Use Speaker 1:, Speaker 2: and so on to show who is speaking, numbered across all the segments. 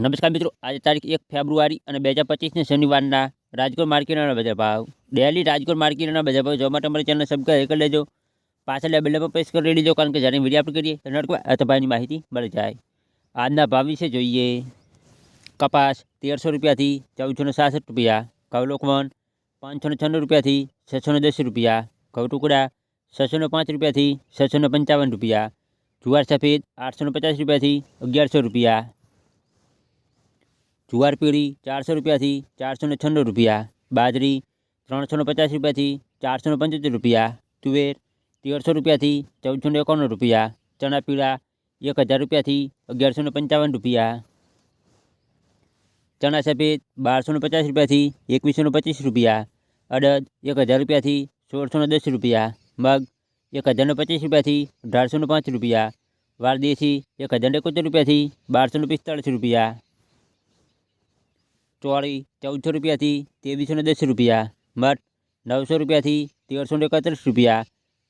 Speaker 1: નમસ્કાર મિત્રો આજે તારીખ એક ફેબ્રુઆરી અને બે હજાર પચીસને શનિવારના રાજકોટ માર્કેટના બજાર ભાવ ડેલી રાજકોટ માર્કેટના બજાર ભાવ જોવા માટે અમારી ચેનલ સબસ્ક્રાઈબ કરી લેજો પાછળ બેલ પર પ્રેસ કરી લેજો કારણ કે જ્યારે વિડીયો અપલોડ કરીએ તો નડકવા અથભાઈની માહિતી મળી જાય આજના ભાવ વિશે જોઈએ કપાસ તેરસો રૂપિયાથી ચૌદસો ને સાસઠ રૂપિયા ઘઉં લોકવન પાંચસો ને છન્નું રૂપિયાથી છસો ને દસ રૂપિયા ઘઉં ટુકડા છસો ને પાંચ રૂપિયાથી છસો ને પંચાવન રૂપિયા જુવાર સફેદ આઠસો ને પચાસ રૂપિયાથી અગિયારસો રૂપિયા જુવાર પીળી ચારસો રૂપિયાથી ચારસો ને છન્નું રૂપિયા બાજરી ત્રણસો ને પચાસ રૂપિયાથી ચારસો ને પંચોતેર રૂપિયા તુવેર તેરસો રૂપિયાથી ચૌદસો ને એકાણું રૂપિયા ચણા પીળા એક હજાર રૂપિયાથી અગિયારસો ને પંચાવન રૂપિયા ચણા સફેદ બારસો ને પચાસ રૂપિયાથી એકવીસો ને પચીસ રૂપિયા અડદ એક હજાર રૂપિયાથી સોળસો ને દસ રૂપિયા મગ એક હજાર ને પચીસ રૂપિયાથી અઢારસો ને પાંચ રૂપિયા વાર દેશી એક હજાર ને એકોતેર રૂપિયાથી બારસો ને પિસ્તાળીસ રૂપિયા ચોળી ચૌદસો રૂપિયાથી ત્રેવીસો ને દસ રૂપિયા મઠ નવસો રૂપિયાથી તેરસો ને એકત્રીસ રૂપિયા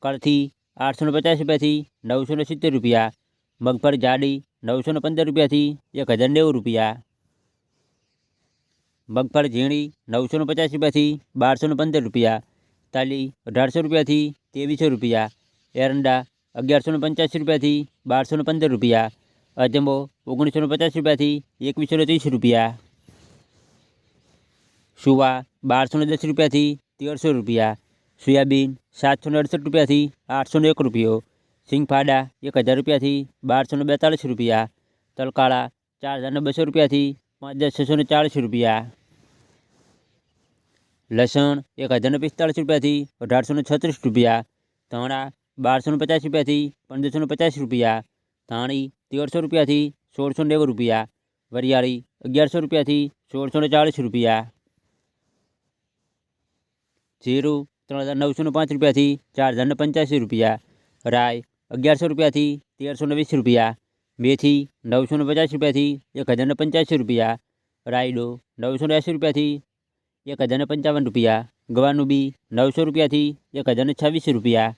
Speaker 1: કળથી આઠસો ને પચાસ રૂપિયાથી નવસો ને સિત્તેર રૂપિયા મગફળી જાડી નવસો ને પંદર રૂપિયાથી એક હજાર નેવું રૂપિયા મગફળી ઝીણી નવસો ને પચાસ રૂપિયાથી બારસો ને પંદર રૂપિયા તાલી અઢારસો રૂપિયાથી ત્રેવીસો રૂપિયા એરંડા અગિયારસો ને પંચ્યાસી રૂપિયાથી બારસો ને પંદર રૂપિયા અજમો ઓગણીસો ને પચાસ રૂપિયાથી એકવીસો ને ત્રીસ રૂપિયા સુવા બારસો ને દસ રૂપિયાથી તેરસો રૂપિયા સોયાબીન સાતસો ને અડસઠ રૂપિયાથી આઠસો ને એક રૂપિયો સિંગફાડા એક હજાર રૂપિયાથી બારસો ને બેતાળીસ રૂપિયા તલકાળા ચાર હજાર ને બસો રૂપિયાથી પાંચ હજાર છસો ને ચાળીસ રૂપિયા લસણ એક હજાર ને પિસ્તાળીસ રૂપિયાથી અઢારસો ને છત્રીસ રૂપિયા ધાણા બારસો ને પચાસ રૂપિયાથી પંદરસો ને પચાસ રૂપિયા ધાણી તેરસો રૂપિયાથી સોળસો ને નેવું રૂપિયા વરિયાળી અગિયારસો રૂપિયાથી સોળસો ને ચાળીસ રૂપિયા જીરું ત્રણ હજાર નવસો ને પાંચ રૂપિયાથી ચાર હજાર ને પંચ્યાસી રૂપિયા. રાય અગિયારસો રૂપિયાથી તેરસો ને વીસ રૂપિયા. મેથી નવસો ને પચાસ રૂપિયાથી એક હજાર ને પંચ્યાસી રૂપિયા. રાયડો નવસો એંસી રૂપિયાથી એક હજાર ને પંચાવન રૂપિયા. ગવાનું બી નવસો રૂપિયાથી એક હજાર ને છવ્વીસ રૂપિયા.